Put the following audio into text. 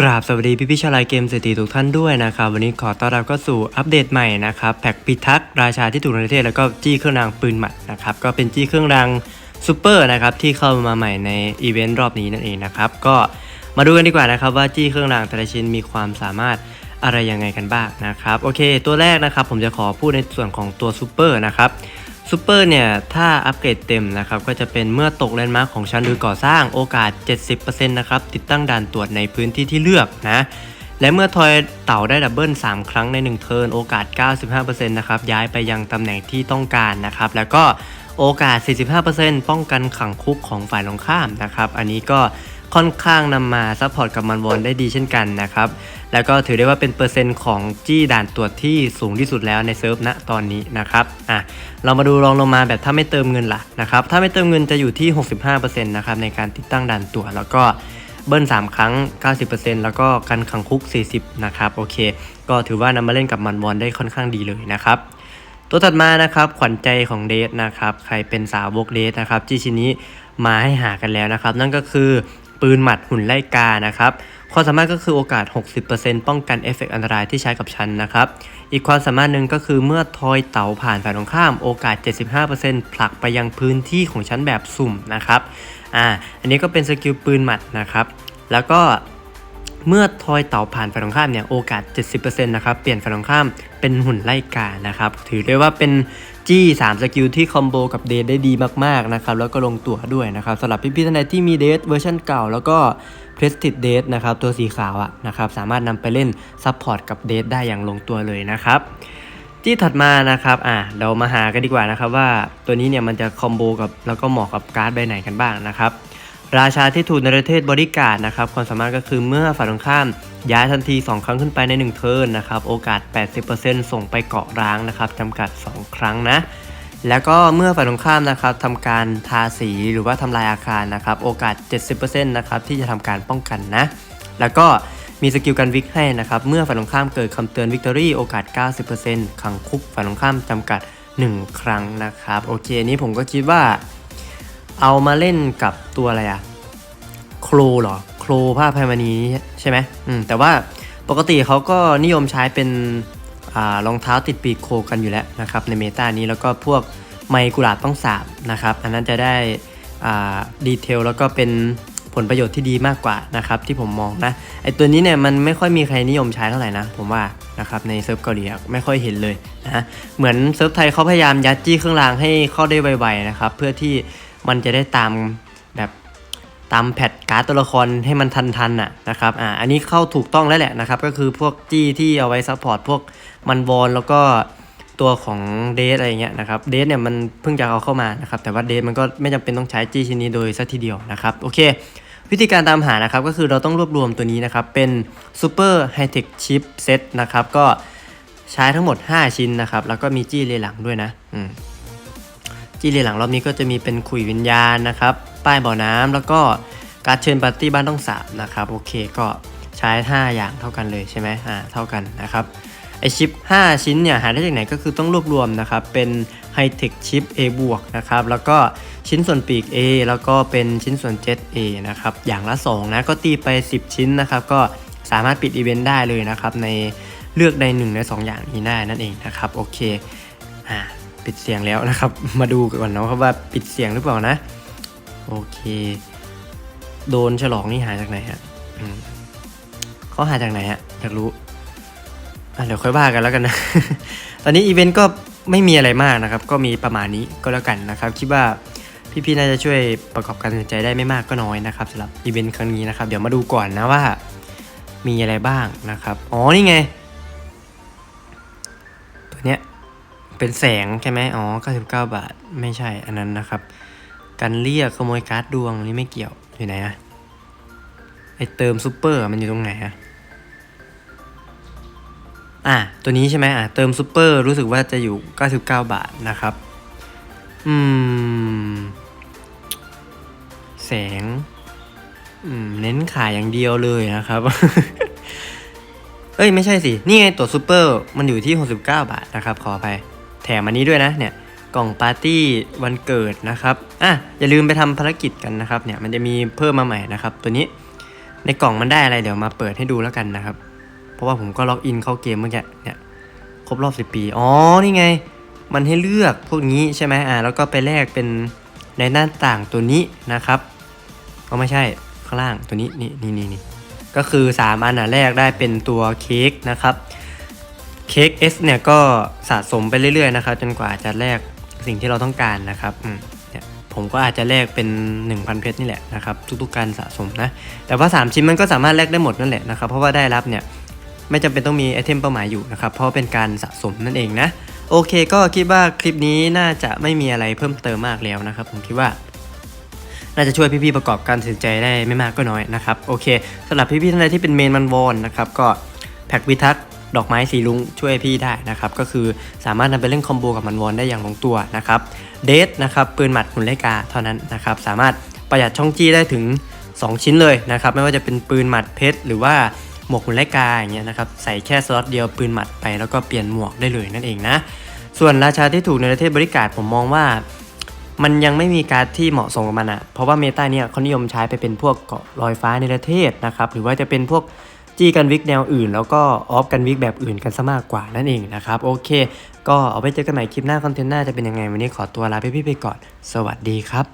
กราบสวัสดีพี่พี่ๆชาวลน์เกมเศรษฐีทุกท่านด้วยนะครับ วันนี้ขอต้อนรับเข้าสู่อัปเดตใหม่นะครับแพ็กพิทักษ์ราชาที่ถูกในประเทศแล้วก็จี้เครื่องรางปืนหมัดนะครับก็เป็นจี้เครื่องรางซูเปอร์นะครับที่เข้ามาใหม่ในอีเวนต์รอบนี้นั่นเองนะครับก็มาดูกันดีกว่านะครับว่าจี้เครื่องรางแต่ละชิ้นมีความสามารถอะไรยังไงกันบ้างนะครับโอเค ตัวแรกนะครับผมจะขอพูดในส่วนของตัวซูเปอร์นะครับ ซูเปอร์เนี่ย ถ้าอัปเกรดเต็มนะครับ ก็จะเป็นเมื่อตกแลนด์มาร์คของชั้นหรือก่อสร้างโอกาส 70%นะครับ ติดตั้งด่านตรวจในพื้นที่ที่เลือกนะ และเมื่อทอยเต่าได้ดับเบิล3 ครั้งใน 1 เทิร์น โอกาส 95%นะครับ ย้ายไปยังตำแหน่งที่ต้องการนะครับ แล้วก็โอกาส 45%ป้องกันขังคุกของฝ่ายตรงข้ามนะครับ อันนี้ก็ ค่อนข้างนำมาซัพพอร์ตกับมันวอนได้ดีเช่นกันนะครับ แล้วก็ถือได้ว่าเป็นเปอร์เซ็นต์ของจี้ด่านตรวจที่สูงที่สุดแล้วในเซิร์ฟณตอนนี้นะครับอะเรามาดูรองลงมาแบบถ้าไม่เติมเงินล่ะนะครับถ้าไม่เติมเงินจะอยู่ที่ 65%นะครับในการติดตั้งด่านตรวจแล้วก็เบิ้ล 3 ครั้ง 90%แล้วก็กันขังคุก 40 นะครับ โอเค ก็ถือว่านำมาเล่นกับมันวอนได้ค่อนข้างดีเลยนะครับ ตัวถัดมานะครับ ขวัญใจของเดทนะครับ ใครเป็นสาวกเดทนะครับที่ชิ้นนี้มาให้หากันแล้วนะครับ นั่นก็คือ ปืนหมัดหุ่นไล่กานะครับความสามารถก็คือโอกาส 60%ป้องกันเอฟเฟกต์อันตรายที่ใช้กับชั้นนะครับอีกความสามารถหนึ่งก็คือเมื่อทอยเต๋าผ่านฝ่ายตรงข้ามโอกาส 75%ผลักไปยังพื้นที่ของชั้นแบบสุ่มนะครับอ่าอันนี้ก็เป็นสกิลปืนหมัดนะครับแล้วก็เมื่อทอยเต่าผ่านฝ่ายตรงข้ามเนี่ยโอกาส 70%นะครับเปลี่ยนฝ่ายตรงข้ามเป็นหุ่นไล่กานะครับถือได้ว่าเป็น จี้3สกิลที่คอมโบกับเดทได้ดีมากๆนะครับแล้วก็ลงตัวด้วยนะครับสำหรับพี่ๆท่านใดที่มีเดทเวอร์ชันเก่า แล้วก็เพรสติดเดทนะครับตัวสีขาวอะนะครับสามารถนำไปเล่นซัพพอร์ตกับเดทได้อย่างลงตัวเลยนะครับที่ถัดมานะครับอะเรามาหากันดีกว่านะครับว่าตัวนี้เนี่ยมันจะคอมโบกับแล้วก็เหมาะกับการ์ดใบไหนกันบ้างนะครับ ราชาที่ถูกในประเทศบริการนะครับความสามารถก็คือเมื่อฝ่ายตรงข้าม ย้ายทันที 2 ครั้งขึ้นไปใน 1 เทิร์นนะครับโอกาส 80%ส่งไปเกาะร้างนะครับจำกัด 2 ครั้งนะ แล้วก็เมื่อฝ่ายตรงข้ามนะครับทำการทาสีหรือว่าทำลายอาคารนะครับโอกาส 70%นะครับที่จะทำการป้องกันนะ แล้วก็มีสกิลกันวิกให้นะครับเมื่อฝ่ายตรงข้ามเกิดคำเตือนวิกตอรี่โอกาส 90%ขังคุกฝ่ายตรงข้ามจำกัด 1 ครั้งนะครับโอเคนี้ผมก็คิดว่า เอามาเล่นกับตัวอะไรอะ โครหรอโครผ้าพายมณีใช่ไหมอืมแต่ว่าปกติเขาก็นิยมใช้เป็นรองเท้าติดปีกโคกันอยู่แล้วนะครับในเมตานี้แล้วก็พวกไมกุหลาบต้องสาบนะครับอันนั้นจะได้ดีเทลแล้วก็เป็นผลประโยชน์ที่ดีมากกว่านะครับที่ผมมองนะไอตัวนี้เนี่ยมันไม่ค่อยมีใครนิยมใช้เท่าไหร่นะผมว่านะครับในเซิร์ฟเกาหลีไม่ค่อยเห็นเลยนะเหมือนเซิร์ฟไทยเขาพยายามยัดจี้เครื่องรางให้เข้าได้ไวๆนะครับเพื่อที่มันจะได้ตามแบบ ตามแพทการ์ดตัวละครให้มันทันๆน่ะนะครับอ่าอันนี้เข้าถูกต้องแล้วแหละนะครับ ก็คือพวกจี้ที่เอาไว้ซัพพอร์ตพวกมันวอนแล้วก็ตัวของเดทอะไรเงี้ยนะครับเดทเนี่ยมันเพิ่งจะเอาเข้ามานะครับแต่ว่าเดทมันก็ไม่จำเป็นต้องใช้จี้ชิ้นนี้โดยสัทีเดียวนะครับโอเค วิธีการตามหานะครับก็คือเราต้องรวบรวมตัวนี้นะครับเป็น Super High Tech Chip Set นะครับก็ใช้ทั้งหมด 5 ชิ้นนะครับแล้วก็มีจี้เลหลังด้วยนะจี้เลหลังรอบนี้ก็จะมีเป็นขุยวิญญาณนะครับ ป้ายบ่อน้ำแล้วก็การเชิญปาร์ตี้บ้านต้องสาบนะครับโอเคก็ใช้ 5 อย่างเท่ากันเลยใช่ไหมอ่าเท่ากันนะครับไอชิป 5 ชิ้นเนี่ยหาได้จากไหนก็คือต้องรวบรวมนะครับเป็น High Tech Chip A บวกนะครับแล้วก็ชิ้นส่วนปีก A แล้วก็เป็นชิ้นส่วนเจ็ต A นะครับอย่างละ2นะก็ตีไป 10 ชิ้นนะครับก็สามารถปิดอีเวนต์ได้เลยนะครับในเลือกใน1ใน2อย่างนี้ได้นั่นเองนะครับโอเคอ่าปิดเสียงแล้วนะครับ มาดูก่อนนะครับว่าปิดเสียงหรือเปล่านะ โอเค โดนฉลองนี่หายจากไหนฮะเขาหาจากไหนฮะอยากรู้เดี๋ยวค่อยว่ากันแล้วกันนะ ตอนนี้อีเวนต์ก็ไม่มีอะไรมากนะครับ ก็มีประมาณนี้ก็แล้วกันนะครับ คิดว่าพี่ๆน่าจะช่วยประกอบการตัดสินใจได้ไม่มากก็น้อยนะครับสำหรับอีเวนต์ครั้งนี้นะครับ เดี๋ยวมาดูก่อนนะว่า มีอะไรบ้างนะครับ อ๋อนี่ไง ตัวเนี้ยเป็นแสงใช่ไหมอ๋อ 99 บาท ไม่ใช่อันนั้นนะครับ การเรียกขโมยการ์ดดวงนี่ไม่เกี่ยวอยู่ไหนอะไอเติมซูเปอร์มันอยู่ตรงไหนอะอะตัวนี้ใช่ไหมอะเติมซูเปอร์รู้สึกว่าจะอยู่ 99 บาทนะครับ อืม แสง อืม เน้นขายอย่างเดียวเลยนะครับ เอ้ย ไม่ใช่สิ นี่ไงตัวซูเปอร์มันอยู่ที่ 69 บาทนะครับ ขอไปแถมอันนี้ด้วยนะเนี่ย กล่องปาร์ตี้วันเกิดนะครับอะอย่าลืมไปทำภารกิจกันนะครับเนี่ยมันจะมีเพิ่มมาใหม่นะครับ ตัวนี้ในกล่องมันได้อะไรเดี๋ยวมาเปิดให้ดูแล้วกันนะครับ เพราะว่าผมก็ล็อกอินเข้าเกมเมื่อกี้เนี่ยครบรอบ 10 ปี อ๋อ นี่ไง มันให้เลือกพวกนี้ใช่ไหมอ่า แล้วก็ไปแลกเป็นในหน้าต่างตัวนี้นะครับก็ไม่ใช่ข้างล่างตัวนี้นี่นี่นี่นี่ก็คือ 3 อันอะแรกได้เป็นตัวเค้กนะครับ เค้ก S เนี่ยก็สะสมไปเรื่อยๆนะครับ จนกว่าจะแลก สิ่งที่เราต้องการนะครับเนี่ยผมก็อาจจะแลกเป็น 1,000 เพชรนี่แหละนะครับทุกๆการสะสมนะแต่ว่า 3 ชิ้นมันก็สามารถแลกได้หมดนั่นแหละนะครับเพราะว่าได้รับเนี่ยไม่จำเป็นต้องมีไอเทมเป้าหมายอยู่นะครับเพราะเป็นการสะสมนั่นเองนะโอเคก็คิดว่าคลิปนี้น่าจะไม่มีอะไรเพิ่มเติมมากแล้วนะครับผมคิดว่าน่าจะช่วยพี่ๆประกอบการตัดสินใจได้ไม่มากก็น้อยนะครับโอเคสำหรับพี่ๆท่านใดที่เป็นเมนมันวอนนะครับก็แพ็กวิทักษ์ ดอกไม้สีลุงช่วยพี่ได้นะครับก็คือสามารถนำไปเล่นคอมโบกับมันวอนได้อย่างลงตัวนะครับเดทนะครับปืนหมัดหุ่นไลกาเท่านั้นนะครับสามารถประหยัดช่องจี้ได้ถึง 2 ชิ้นเลยนะครับไม่ว่าจะเป็นปืนหมัดเพชรหรือว่าหมวกหุ่นไลกาอย่างเงี้ยนะครับใส่แค่สล็อตเดียวปืนหมัดไปแล้วก็เปลี่ยนหมวกได้เลยนั่นเองนะส่วนราชาที่ถูกในประเทศบริการผมมองว่ามันยังไม่มีการดที่เหมาะสมกับมันอะ เพราะว่าเมตาเนี่ยเขานิยมใช้ไปเป็นพวกเกาะลอยฟ้าในประเทศนะครับ หรือว่าจะเป็นพวก จี้กันวิกแนวอื่น แล้วก็ออฟกันวิกแบบอื่นกันซะมากกว่านั่นเองนะครับ โอเค ก็เอาไปเจอกันใหม่คลิปหน้าคอนเทนต์หน้าจะเป็นยังไง วันนี้ขอตัวลาพี่ๆไปก่อน สวัสดีครับ